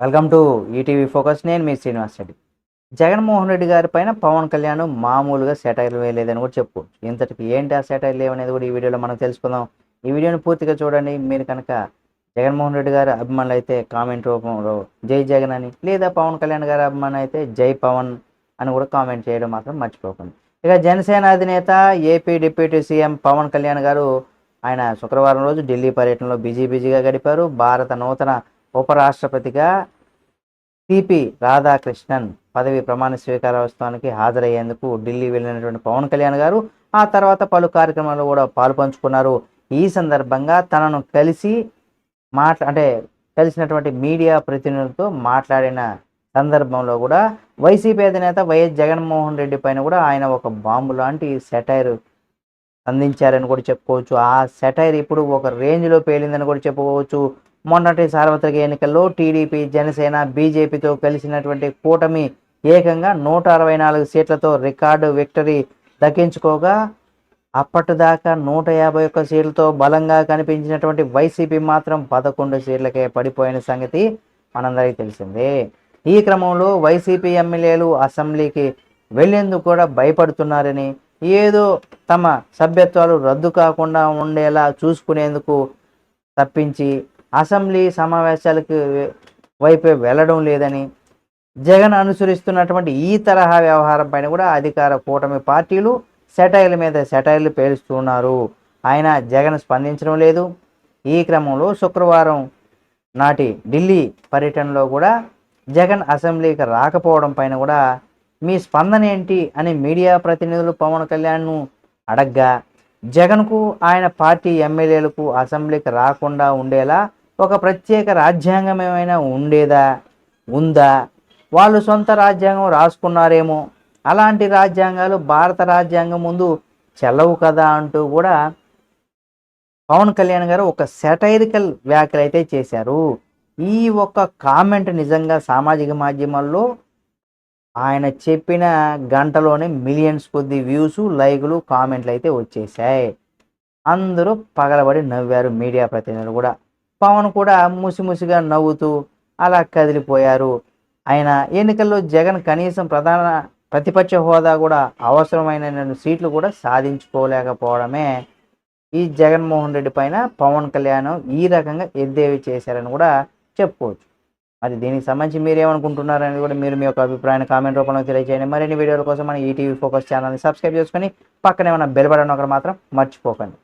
Welcome to ETV focus. నేను మీ శ్రీనివాస్ రెడ్డి. జగన్మోహన్ రెడ్డి గారి పైన పవన్ కళ్యాణ్ మామూలుగా సెటైర్లు వేయలేదని కూడా చెప్పుకోవచ్చు. ఇంతటికి ఏంటి ఆ సెటైర్లు ఏమనేది కూడా ఈ వీడియోలో మనం తెలుసుకుందాం. ఈ వీడియోని పూర్తిగా చూడండి. మీరు కనుక జగన్మోహన్ రెడ్డి గారి అభిమానులు అయితే కామెంట్ రూపంలో జై జగన్ అని లేదా పవన్ కళ్యాణ్ గారి అభిమానులు అయితే జై పవన్ అని కూడా కామెంట్ చేయడం మాత్రం మర్చిపోకండి. ఇక జనసేన అధినేత AP deputy CM Pawan Kalyan garu ఆయన శుక్రవారం రోజు ఢిల్లీ పర్యటనలో బిజీ బిజీగా గడిపారు. భారత నూతన ఉపరాష్ట్రపతిగా సిపి రాధాకృష్ణన్ పదవి ప్రమాణ స్వీకారోత్సవానికి హాజరయ్యేందుకు ఢిల్లీ వెళ్ళినటువంటి పవన్ కళ్యాణ్ గారు ఆ తర్వాత పలు కార్యక్రమాల్లో కూడా పాల్పంచుకున్నారు. ఈ సందర్భంగా తనను కలిసి మాట్లా అంటే కలిసినటువంటి మీడియా ప్రతినిధులతో మాట్లాడిన సందర్భంలో కూడా వైసీపీ అధినేత వైఎస్ జగన్మోహన్ రెడ్డి పైన కూడా ఆయన ఒక బాంబు లాంటి సెటైర్ అందించారని కూడా చెప్పుకోవచ్చు. ఆ సెటైర్ ఇప్పుడు ఒక రేంజ్లో పేలిందని కూడా చెప్పుకోవచ్చు. మొన్నటి సార్వత్రిక ఎన్నికల్లో టీడీపీ జనసేన బీజేపీతో కలిసినటువంటి కూటమి ఏకంగా నూట అరవై నాలుగు సీట్లతో రికార్డు విక్టరీ దక్కించుకోగా అప్పటిదాకా నూట యాభై ఒక్క సీట్లతో బలంగా కనిపించినటువంటి వైసీపీ మాత్రం పదకొండు సీట్లకే పడిపోయిన సంగతి మనందరికీ తెలిసిందే. ఈ క్రమంలో వైసీపీ ఎమ్మెల్యేలు అసెంబ్లీకి వెళ్ళేందుకు కూడా భయపడుతున్నారని ఏదో తమ సభ్యత్వాలు రద్దు కాకుండా ఉండేలా చూసుకునేందుకు తప్పించి అసెంబ్లీ సమావేశాలకు వైపే వెళ్ళడం లేదని జగన్ అనుసరిస్తున్నటువంటి ఈ తరహా వ్యవహారం పైన కూడా అధికార కూటమి పార్టీలు సెటైర్ల మీద సెటైర్లు పేలుస్తున్నారు. ఆయన జగన్ స్పందించడం లేదు. ఈ క్రమంలో శుక్రవారం నాటి ఢిల్లీ పర్యటనలో కూడా జగన్ అసెంబ్లీకి రాకపోవడం పైన కూడా మీ స్పందన ఏంటి అని మీడియా ప్రతినిధులు పవన్ కళ్యాణ్ను అడగ్గా జగన్కు ఆయన పార్టీ ఎమ్మెల్యేలకు అసెంబ్లీకి రాకుండా ఉండేలా ఒక ప్రత్యేక రాజ్యాంగం ఏమైనా ఉండేదా? ఉందా? వాళ్ళు సొంత రాజ్యాంగం రాసుకున్నారేమో. అలాంటి రాజ్యాంగాలు భారత రాజ్యాంగం ముందు చెల్లవు కదా అంటూ కూడా పవన్ కళ్యాణ్ గారు ఒక సెటైరికల్ వ్యాఖ్యలు అయితే చేశారు. ఈ ఒక్క కామెంట్ నిజంగా సామాజిక మాధ్యమాల్లో ఆయన చెప్పిన గంటలోనే మిలియన్స్ కొద్ది వ్యూస్ లైకులు కామెంట్లు అయితే వచ్చేసాయి అందరూ పగలబడి నవ్వారు మీడియా ప్రతినిధులు కూడా. పవన్ కూడా ముసిముసిగా నవ్వుతూ అలా కదిలిపోయారు. ఆయన ఎన్నికల్లో జగన్ కనీసం ప్రధాన ప్రతిపక్ష హోదా కూడా అవసరమైన సీట్లు కూడా సాధించుకోలేకపోవడమే ఈ జగన్మోహన్ రెడ్డి పైన పవన్ కళ్యాణ్ ఈ రకంగా ఎద్దేవి చేశారని కూడా చెప్పుకోవచ్చు. మరి దీనికి సంబంధించి మీరు ఏమనుకుంటున్నారని కూడా మీరు మీ యొక్క అభిప్రాయాన్ని కామెంట్ రూపంలో తెలియజేయండి మరిన్ని వీడియోల కోసం మన ఈటీవీ ఫోకస్ ఛానల్ని సబ్స్క్రైబ్ చేసుకొని పక్కనే ఉన్న బెల్ బటన్ ఒకటి మాత్రం మర్చిపోకండి.